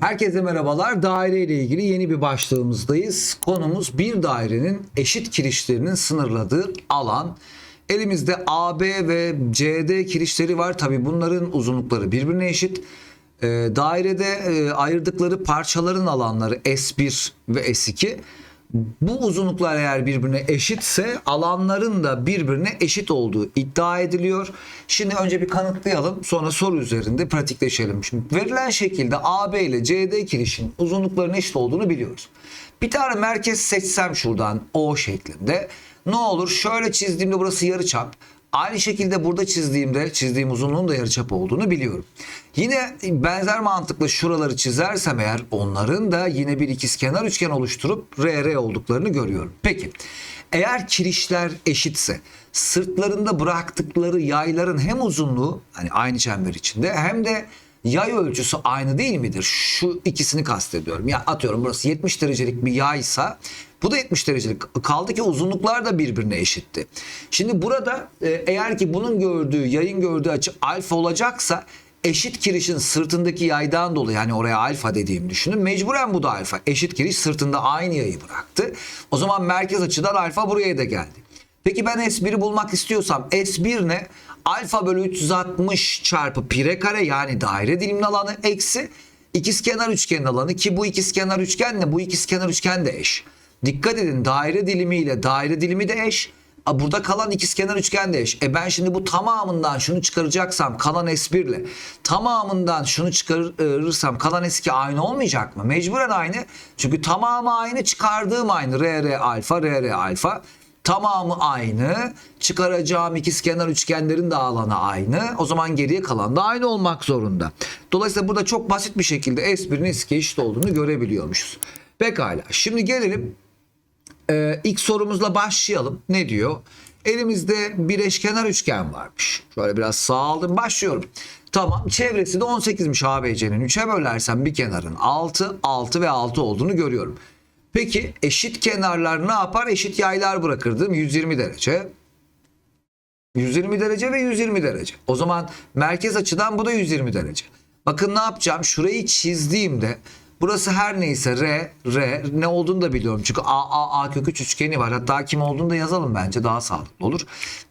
Herkese merhabalar. Daire ile ilgili yeni bir başlığımızdayız. Konumuz bir dairenin eşit kirişlerinin sınırladığı alan. Elimizde AB ve CD kirişleri var. Tabi bunların uzunlukları birbirine eşit. Ee, dairede e, ayırdıkları parçaların alanları S1 ve S2. Bu uzunluklar eğer birbirine eşitse alanların da birbirine eşit olduğu iddia ediliyor. Şimdi önce bir kanıtlayalım sonra soru üzerinde pratikleşelim. Şimdi verilen şekilde AB ile CD kirişin uzunluklarının eşit olduğunu biliyoruz. Bir tane merkez seçsem şuradan O şeklinde ne olur şöyle çizdiğimde burası yarıçap. Aynı şekilde burada çizdiğimde çizdiğim uzunluğun da yarıçap olduğunu biliyorum. Yine benzer mantıkla şuraları çizersem eğer onların da yine bir ikizkenar üçgen oluşturup RR olduklarını görüyorum. Peki eğer kirişler eşitse sırtlarında bıraktıkları yayların hem uzunluğu hani aynı çember içinde hem de yay ölçüsü aynı değil midir? Şu ikisini kastediyorum. Ya atıyorum burası 70 derecelik bir yaysa bu da 70 derecelik. Kaldı ki uzunluklar da birbirine eşitti. Şimdi burada e, eğer ki bunun gördüğü, yayın gördüğü açı alfa olacaksa eşit kirişin sırtındaki yaydan dolayı hani oraya alfa dediğimi düşünün. Mecburen bu da alfa. Eşit kiriş sırtında aynı yayı bıraktı. O zaman merkez açıdan alfa buraya da geldi. Peki ben S1'i bulmak istiyorsam S1 ne? Alfa bölü 360 çarpı pi kare yani daire dilimli alanı eksi ikizkenar üçgenin alanı ki bu ikizkenar üçgenle bu ikizkenar üçgen de eş. Dikkat edin daire dilimi ile daire dilimi de eş. Burada kalan ikizkenar üçgen de eş. E ben şimdi bu tamamından şunu çıkaracaksam kalan S1 ile tamamından şunu çıkarırsam kalan S2 aynı olmayacak mı? Mecburen aynı. Çünkü tamamı aynı çıkardığım aynı. RR alfa RR alfa. Tamamı aynı. Çıkaracağım ikizkenar üçgenlerin de alanı aynı. O zaman geriye kalan da aynı olmak zorunda. Dolayısıyla burada çok basit bir şekilde S1'in S2 eşit olduğunu görebiliyormuşuz. Pekala. Şimdi gelelim ee, ilk sorumuzla başlayalım. Ne diyor? Elimizde bir eşkenar üçgen varmış. Şöyle biraz sağ aldım. Başlıyorum. Tamam. Çevresi de 18'miş ABC'nin. 3'e bölersem bir kenarın 6, 6 ve 6 olduğunu görüyorum. Peki eşit kenarlar ne yapar? Eşit yaylar bırakırdım. 120 derece. 120 derece ve 120 derece. O zaman merkez açıdan bu da 120 derece. Bakın ne yapacağım? Şurayı çizdiğimde burası her neyse R, R ne olduğunu da biliyorum. Çünkü A, A, A kök 3 üçgeni var. Hatta kim olduğunu da yazalım bence daha sağlıklı olur.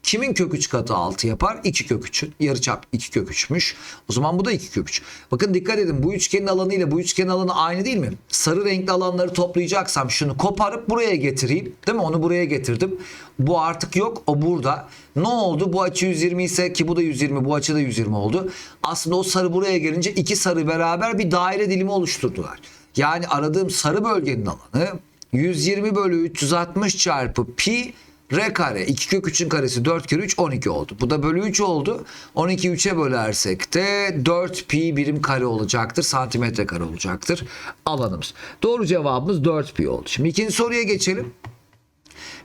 Kimin kök 3 katı 6 yapar? 2 kök 3'ün. Yarıçap 2 kök 3'müş. O zaman bu da 2 kök 3. Bakın dikkat edin bu üçgenin alanı ile bu üçgenin alanı aynı değil mi? Sarı renkli alanları toplayacaksam şunu koparıp buraya getireyim. Değil mi? Onu buraya getirdim. Bu artık yok. O burada. Ne oldu? Bu açı 120 ise ki bu da 120, bu açı da 120 oldu. Aslında o sarı buraya gelince iki sarı beraber bir daire dilimi oluşturdular. Yani aradığım sarı bölgenin alanı 120 bölü 360 çarpı pi r kare. 2 kök 3'ün karesi 4 kere 3 12 oldu. Bu da bölü 3 oldu. 12 3'e bölersek de 4 pi birim kare olacaktır. Santimetre kare olacaktır alanımız. Doğru cevabımız 4 pi oldu. Şimdi ikinci soruya geçelim.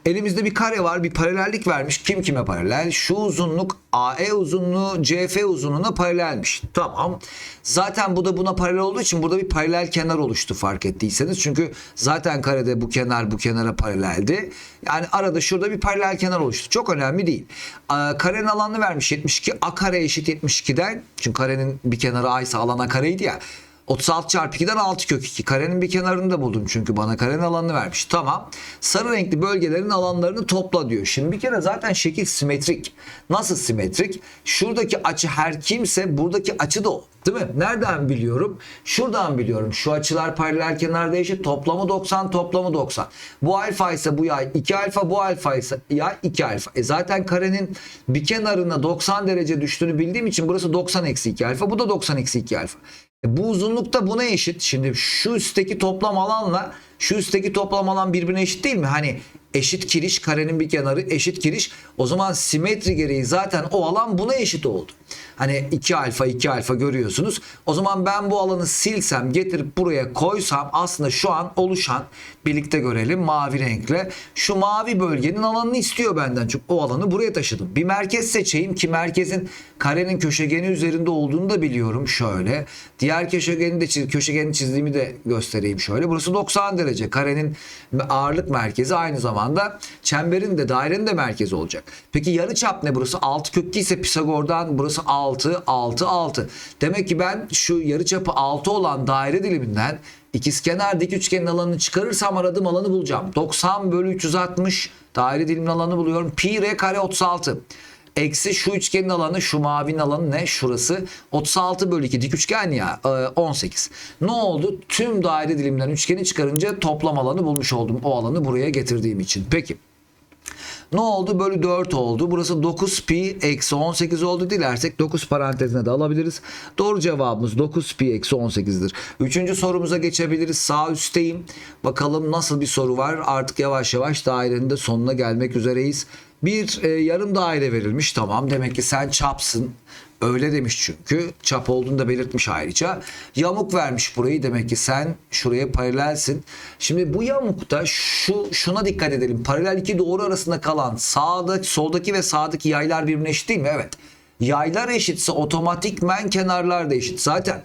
Elimizde bir kare var, bir paralellik vermiş. Kim kime paralel? Şu uzunluk AE uzunluğu CF uzunluğuna paralelmiş. Tamam. Zaten bu da buna paralel olduğu için burada bir paralel kenar oluştu fark ettiyseniz. Çünkü zaten karede bu kenar bu kenara paraleldi. Yani arada şurada bir paralel kenar oluştu. Çok önemli değil. Karenin alanını vermiş 72. A kare eşit 72'den. Çünkü karenin bir kenarı A ise alan A kareydi ya. 36 çarpı 2'den 6 kök 2. Karenin bir kenarını da buldum çünkü bana karenin alanını vermiş. Tamam. Sarı renkli bölgelerin alanlarını topla diyor. Şimdi bir kere zaten şekil simetrik. Nasıl simetrik? Şuradaki açı her kimse buradaki açı da o. Değil mi? Nereden biliyorum? Şuradan biliyorum. Şu açılar paralel kenarda eşit. Toplamı 90, toplamı 90. Bu alfa ise bu yay 2 alfa, bu alfa ise yay 2 alfa. E zaten karenin bir kenarına 90 derece düştüğünü bildiğim için burası 90 eksi 2 alfa. Bu da 90 eksi 2 alfa. E bu uzunluk da buna eşit. Şimdi şu üstteki toplam alanla şu üstteki toplam alan birbirine eşit değil mi? Hani eşit kiriş karenin bir kenarı eşit kiriş. O zaman simetri gereği zaten o alan buna eşit oldu. Hani 2 alfa 2 alfa görüyorsunuz. O zaman ben bu alanı silsem getirip buraya koysam aslında şu an oluşan birlikte görelim mavi renkle. Şu mavi bölgenin alanını istiyor benden. Çünkü o alanı buraya taşıdım. Bir merkez seçeyim ki merkezin karenin köşegeni üzerinde olduğunu da biliyorum şöyle. Diğer köşegeni de çiz, köşegeni çizdiğimi de göstereyim şöyle. Burası 90 derece. Derece. Karenin ağırlık merkezi aynı zamanda çemberin de dairenin de merkezi olacak. Peki yarıçap ne burası? 6 kök 2 ise Pisagor'dan burası 6 6 6. Demek ki ben şu yarıçapı 6 olan daire diliminden ikizkenar dik üçgenin alanını çıkarırsam aradığım alanı bulacağım. 90 bölü 360 daire dilimin alanını buluyorum. Pi r kare 36. Eksi şu üçgenin alanı şu mavinin alanı ne? Şurası 36 bölü 2 dik üçgen ya e, 18. Ne oldu? Tüm daire dilimden üçgeni çıkarınca toplam alanı bulmuş oldum. O alanı buraya getirdiğim için. Peki. Ne oldu? Bölü 4 oldu. Burası 9 pi eksi 18 oldu. Dilersek 9 parantezine de alabiliriz. Doğru cevabımız 9 pi eksi 18'dir. Üçüncü sorumuza geçebiliriz. Sağ üstteyim. Bakalım nasıl bir soru var. Artık yavaş yavaş dairenin de sonuna gelmek üzereyiz. Bir e, yarım daire verilmiş. Tamam demek ki sen çapsın. Öyle demiş çünkü. Çap olduğunu da belirtmiş ayrıca. Yamuk vermiş burayı demek ki sen şuraya paralelsin. Şimdi bu yamukta şu şuna dikkat edelim. Paralel iki doğru arasında kalan sağdaki, soldaki ve sağdaki yaylar birbirine eşit değil mi? Evet. Yaylar eşitse otomatikmen kenarlar da eşit. Zaten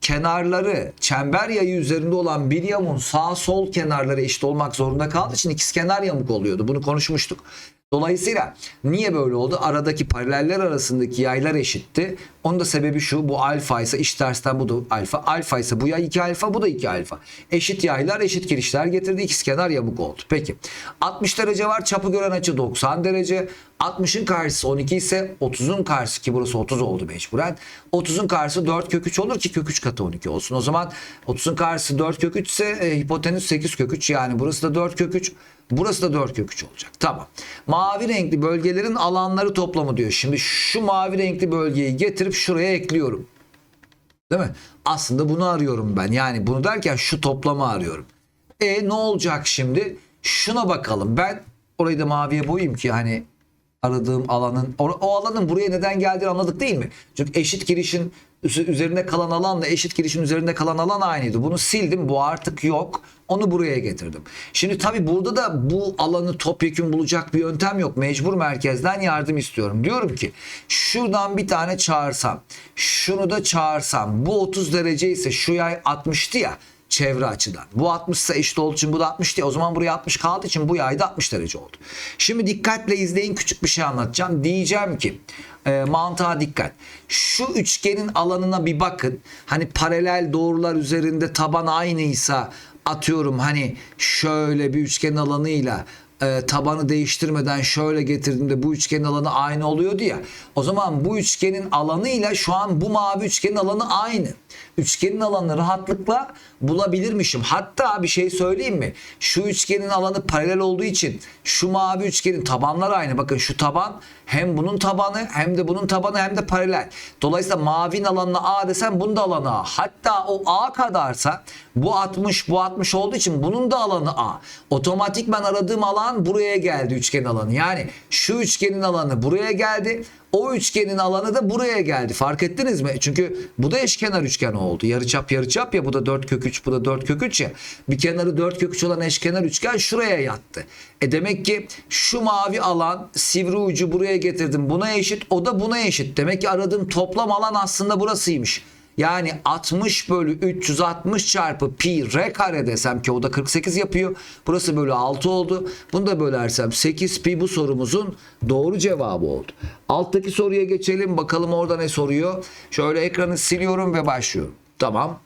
kenarları çember yayı üzerinde olan bir yamuğun sağ sol kenarları eşit olmak zorunda kaldığı için ikizkenar yamuk oluyordu. Bunu konuşmuştuk. Dolayısıyla niye böyle oldu? Aradaki paraleller arasındaki yaylar eşitti. Onun da sebebi şu. Bu alfa ise iş tersten bu da alfa. Alfa ise bu yay 2 alfa bu da 2 alfa. Eşit yaylar eşit girişler getirdi. İkizkenar yamuk oldu. Peki. 60 derece var. Çapı gören açı 90 derece. 60'ın karşısı 12 ise 30'un karşısı ki burası 30 oldu mecburen. 30'un karşısı 4 kök 3 olur ki kök 3 katı 12 olsun. O zaman 30'un karşısı 4 kök 3 ise e, hipotenüs 8 kök 3 yani burası da 4 kök 3. Burası da 4 kök 3 olacak. Tamam. Mavi renkli bölgelerin alanları toplamı diyor. Şimdi şu mavi renkli bölgeyi getirip şuraya ekliyorum. Değil mi? Aslında bunu arıyorum ben. Yani bunu derken şu toplamı arıyorum. E ne olacak şimdi? Şuna bakalım. Ben orayı da maviye boyayayım ki hani aradığım alanın o, o alanın buraya neden geldiğini anladık değil mi? Çünkü eşit girişin üz- üzerinde kalan alanla eşit girişin üzerinde kalan alan aynıydı. Bunu sildim. Bu artık yok. Onu buraya getirdim. Şimdi tabii burada da bu alanı topyekun bulacak bir yöntem yok. Mecbur merkezden yardım istiyorum. Diyorum ki şuradan bir tane çağırsam, şunu da çağırsam, bu 30 derece ise şu yay 60'tı ya çevre açıdan. Bu 60 ise eşit olduğu için bu da 60 diye. O zaman buraya 60 kaldığı için bu yayda 60 derece oldu. Şimdi dikkatle izleyin küçük bir şey anlatacağım. Diyeceğim ki e, mantığa dikkat. Şu üçgenin alanına bir bakın. Hani paralel doğrular üzerinde taban aynıysa atıyorum hani şöyle bir üçgen alanıyla e, tabanı değiştirmeden şöyle getirdiğimde bu üçgenin alanı aynı oluyordu ya. O zaman bu üçgenin alanıyla şu an bu mavi üçgenin alanı aynı. Üçgenin alanını rahatlıkla bulabilirmişim. Hatta bir şey söyleyeyim mi? Şu üçgenin alanı paralel olduğu için şu mavi üçgenin tabanları aynı. Bakın şu taban hem bunun tabanı hem de bunun tabanı hem de paralel. Dolayısıyla mavinin alanına A desem bunun da alanı A. Hatta o A kadarsa bu 60 bu 60 olduğu için bunun da alanı A. Otomatikman aradığım alan buraya geldi üçgen alanı. Yani şu üçgenin alanı buraya geldi. O üçgenin alanı da buraya geldi. Fark ettiniz mi? Çünkü bu da eşkenar üçgen oldu. Yarıçap yarıçap ya bu da 4 kök 3 bu da 4 kök 3 ya. Bir kenarı 4 kök 3 olan eşkenar üçgen şuraya yattı. E demek ki şu mavi alan sivri ucu buraya getirdim. Buna eşit o da buna eşit. Demek ki aradığım toplam alan aslında burasıymış. Yani 60 bölü 360 çarpı pi r kare desem ki o da 48 yapıyor. Burası bölü 6 oldu. Bunu da bölersem 8 pi bu sorumuzun doğru cevabı oldu. Alttaki soruya geçelim. Bakalım orada ne soruyor. Şöyle ekranı siliyorum ve başlıyorum. Tamam.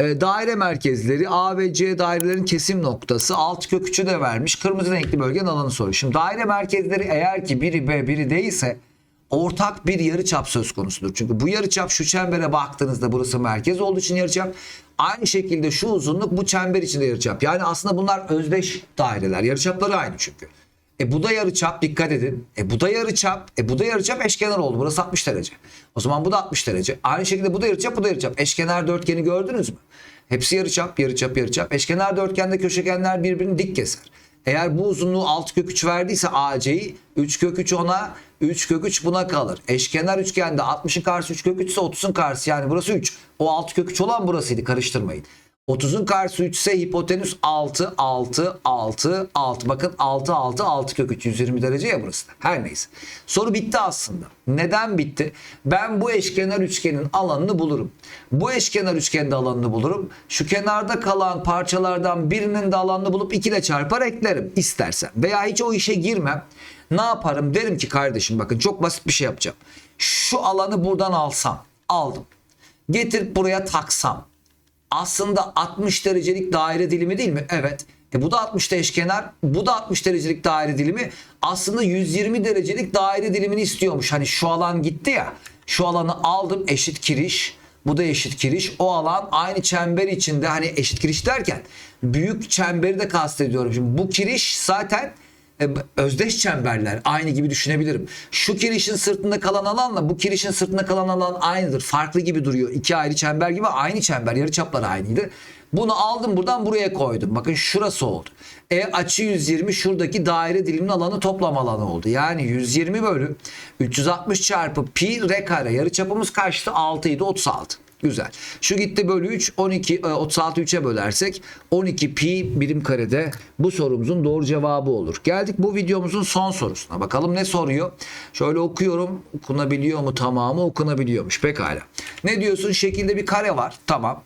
E, daire merkezleri A ve C dairelerin kesim noktası alt kök 3'ü de vermiş. Kırmızı renkli bölgenin alanı soruyor. Şimdi daire merkezleri eğer ki biri B biri D ise ortak bir yarıçap söz konusudur. Çünkü bu yarıçap şu çembere baktığınızda burası merkez olduğu için yarıçap. Aynı şekilde şu uzunluk bu çember içinde yarıçap. Yani aslında bunlar özdeş daireler. Yarıçapları aynı çünkü. E bu da yarıçap dikkat edin. E bu da yarıçap. E bu da yarıçap eşkenar oldu. Burası 60 derece. O zaman bu da 60 derece. Aynı şekilde bu da yarıçap bu da yarıçap. Eşkenar dörtgeni gördünüz mü? Hepsi yarıçap yarıçap yarıçap. Eşkenar dörtgende köşegenler birbirini dik keser. Eğer bu uzunluğu 6 kök 3 verdiyse AC'yi 3 kök 3 ona 3 kök 3 buna kalır. Eşkenar üçgende 60'ın karşısı 3 kök 3 ise 30'un karşısı yani burası 3. O 6 kök 3 olan burasıydı karıştırmayın. 30'un karşısı 3 ise hipotenüs 6, 6, 6, 6. Bakın 6, 6, 6 kök 3. 120 derece ya burası da. Her neyse. Soru bitti aslında. Neden bitti? Ben bu eşkenar üçgenin alanını bulurum. Bu eşkenar üçgenin de alanını bulurum. Şu kenarda kalan parçalardan birinin de alanını bulup 2 ile çarpar eklerim istersen. Veya hiç o işe girmem. Ne yaparım? Derim ki kardeşim bakın çok basit bir şey yapacağım. Şu alanı buradan alsam. Aldım. Getirip buraya taksam aslında 60 derecelik daire dilimi değil mi? Evet. E bu da 60 eşkenar, bu da 60 derecelik daire dilimi. Aslında 120 derecelik daire dilimini istiyormuş. Hani şu alan gitti ya. Şu alanı aldım eşit kiriş. Bu da eşit kiriş. O alan aynı çember içinde hani eşit kiriş derken büyük çemberi de kastediyorum. Şimdi bu kiriş zaten özdeş çemberler aynı gibi düşünebilirim. Şu kirişin sırtında kalan alanla bu kirişin sırtında kalan alan aynıdır. Farklı gibi duruyor. İki ayrı çember gibi aynı çember. Yarıçapları aynıydı. Bunu aldım buradan buraya koydum. Bakın şurası oldu. E açı 120 şuradaki daire diliminin alanı toplam alanı oldu. Yani 120 bölü 360 çarpı pi r kare yarıçapımız kaçtı? 6 idi 36. Güzel. Şu gitti bölü 3 12 e, 36 3'e bölersek 12 pi birim karede bu sorumuzun doğru cevabı olur. Geldik bu videomuzun son sorusuna. Bakalım ne soruyor? Şöyle okuyorum. Okunabiliyor mu tamamı? Okunabiliyormuş. Pekala. Ne diyorsun? Şekilde bir kare var. Tamam.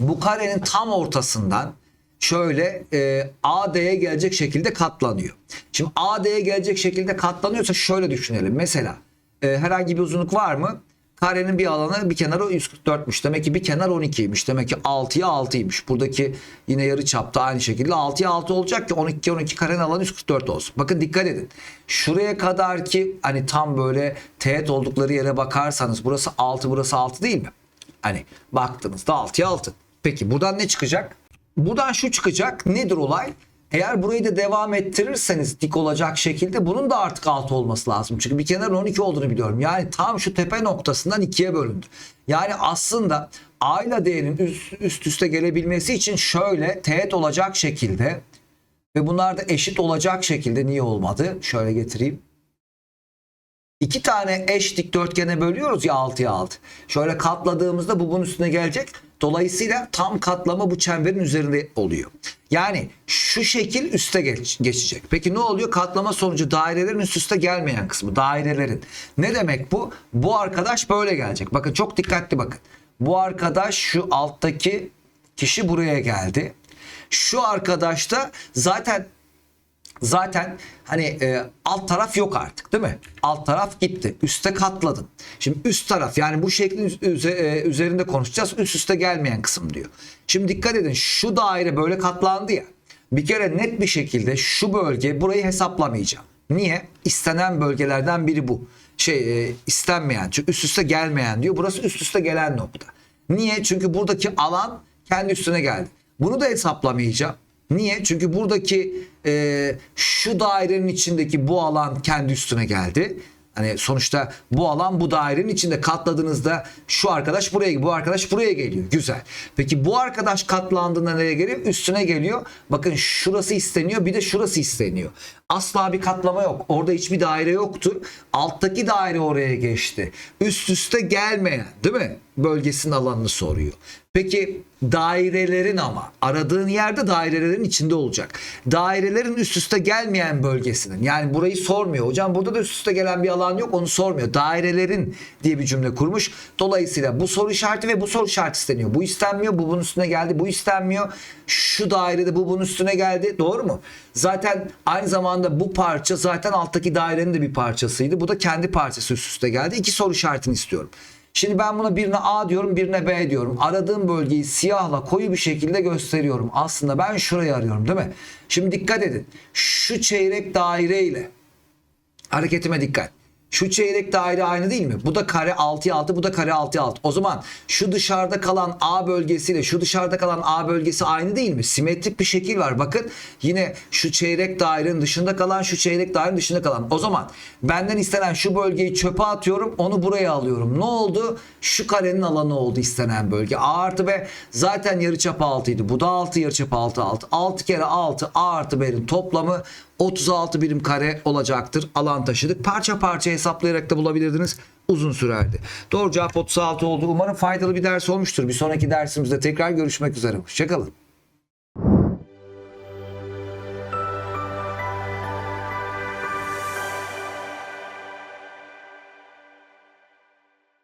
Bu karenin tam ortasından şöyle e, AD'ye gelecek şekilde katlanıyor. Şimdi AD'ye gelecek şekilde katlanıyorsa şöyle düşünelim. Mesela e, herhangi bir uzunluk var mı? Karenin bir alanı bir kenarı 144'müş. Demek ki bir kenar 12'ymiş. Demek ki 6'ya 6'ymış. Buradaki yine yarı çapta aynı şekilde 6'ya 6 olacak ki 12 12 karenin alanı 144 olsun. Bakın dikkat edin. Şuraya kadar ki hani tam böyle teğet oldukları yere bakarsanız burası 6 burası 6 değil mi? Hani baktığınızda 6'ya 6. Peki buradan ne çıkacak? Buradan şu çıkacak. Nedir olay? Eğer burayı da devam ettirirseniz dik olacak şekilde bunun da artık 6 olması lazım. Çünkü bir kenarın 12 olduğunu biliyorum. Yani tam şu tepe noktasından ikiye bölündü. Yani aslında A ile D'nin üst üste gelebilmesi için şöyle teğet olacak şekilde ve bunlar da eşit olacak şekilde niye olmadı? Şöyle getireyim. İki tane eş dikdörtgene bölüyoruz ya 6'ya 6. Şöyle katladığımızda bu bunun üstüne gelecek. Dolayısıyla tam katlama bu çemberin üzerinde oluyor. Yani şu şekil üste geç, geçecek. Peki ne oluyor? Katlama sonucu dairelerin üst üste gelmeyen kısmı. Dairelerin. Ne demek bu? Bu arkadaş böyle gelecek. Bakın çok dikkatli bakın. Bu arkadaş şu alttaki kişi buraya geldi. Şu arkadaş da zaten zaten hani e, alt taraf yok artık değil mi? Alt taraf gitti. Üste katladım. Şimdi üst taraf yani bu şeklin e, üzerinde konuşacağız. Üst üste gelmeyen kısım diyor. Şimdi dikkat edin şu daire böyle katlandı ya. Bir kere net bir şekilde şu bölge burayı hesaplamayacağım. Niye? İstenen bölgelerden biri bu. Şey e, istenmeyen çünkü üst üste gelmeyen diyor. Burası üst üste gelen nokta. Niye? Çünkü buradaki alan kendi üstüne geldi. Bunu da hesaplamayacağım. Niye? Çünkü buradaki e, şu dairenin içindeki bu alan kendi üstüne geldi. Hani sonuçta bu alan bu dairenin içinde katladığınızda şu arkadaş buraya bu arkadaş buraya geliyor. Güzel. Peki bu arkadaş katlandığında nereye geliyor? Üstüne geliyor. Bakın şurası isteniyor bir de şurası isteniyor. Asla bir katlama yok. Orada hiçbir daire yoktu. Alttaki daire oraya geçti. Üst üste gelmeyen değil mi? Bölgesinin alanını soruyor. Peki dairelerin ama aradığın yerde dairelerin içinde olacak. Dairelerin üst üste gelmeyen bölgesinin yani burayı sormuyor. Hocam burada da üst üste gelen bir alan yok onu sormuyor. Dairelerin diye bir cümle kurmuş. Dolayısıyla bu soru işareti ve bu soru işareti isteniyor. Bu istenmiyor bu bunun üstüne geldi bu istenmiyor. Şu dairede bu bunun üstüne geldi doğru mu? Zaten aynı zamanda bu parça zaten alttaki dairenin de bir parçasıydı. Bu da kendi parçası üst üste geldi. İki soru işaretini istiyorum. Şimdi ben buna birine A diyorum birine B diyorum. Aradığım bölgeyi siyahla koyu bir şekilde gösteriyorum. Aslında ben şurayı arıyorum değil mi? Şimdi dikkat edin. Şu çeyrek daire ile hareketime dikkat. Şu çeyrek daire aynı değil mi? Bu da kare 6'ya 6, bu da kare 6'ya 6. O zaman şu dışarıda kalan A bölgesiyle şu dışarıda kalan A bölgesi aynı değil mi? Simetrik bir şekil var. Bakın yine şu çeyrek dairenin dışında kalan, şu çeyrek dairenin dışında kalan. O zaman benden istenen şu bölgeyi çöpe atıyorum, onu buraya alıyorum. Ne oldu? Şu karenin alanı oldu istenen bölge. A artı B zaten yarıçapı 6 idi. Bu da 6 yarıçapı 6 6. 6 kere 6 A artı B'nin toplamı 36 birim kare olacaktır. Alan taşıdık. Parça parça hesaplayarak da bulabilirdiniz. Uzun sürerdi. Doğru cevap 36 oldu. Umarım faydalı bir ders olmuştur. Bir sonraki dersimizde tekrar görüşmek üzere. Hoşçakalın.